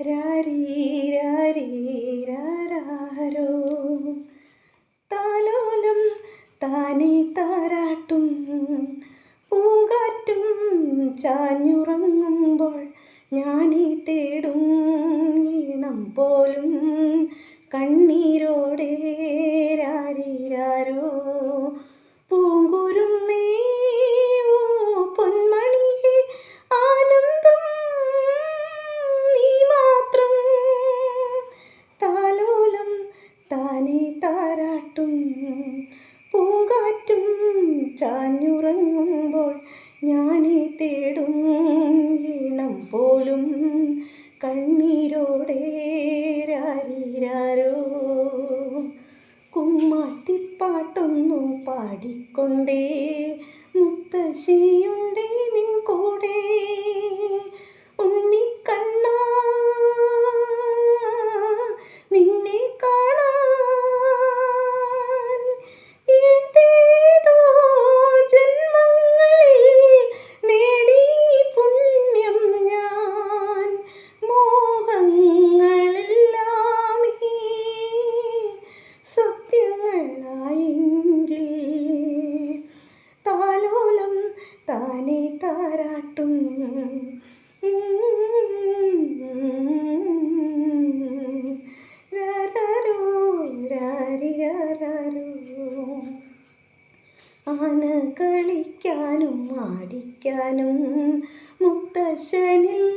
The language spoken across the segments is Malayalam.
രാരീരാരീരാരോ താലോലം താനേ താരാട്ടും പൂങ്കാറ്റും ചാഞ്ഞുറങ്ങുമ്പോൾ ഞാനീ തേടും. ഈണം പോലും കണ്ണീരോടെ താരാട്ടും പൂങ്കാറ്റും ചാഞ്ഞുറങ്ങുമ്പോൾ ഞാനീ തേടും ഈണം പോലും കണ്ണീരോടെ രാരീരാരോ. കുമ്മാട്ടിപ്പാട്ടൊന്നു പാടിക്കൊണ്ടേ മുത്തശ്ശിയുണ്ടേ താരാട്ടും. ആന കളിക്കാനും ആടിക്കാനും മുത്തശ്ശനില്ലേ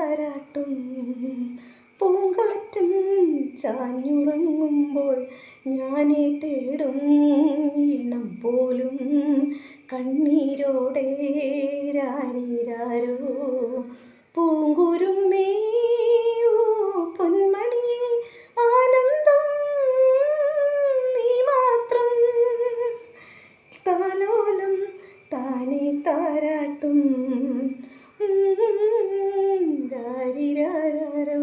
താരാട്ടും പൂങ്കാറ്റും ചാഞ്ഞുറങ്ങുമ്പോൾ ഞാനെ തേടും. ഇണം പോലും കണ്ണീരോടെ രാരീരാരോ പൂങ്കുരും നീയോ പൊന്മണിയെ ആനന്ദം നീ മാത്രം. താലോലം താനെ താരാട്ടും.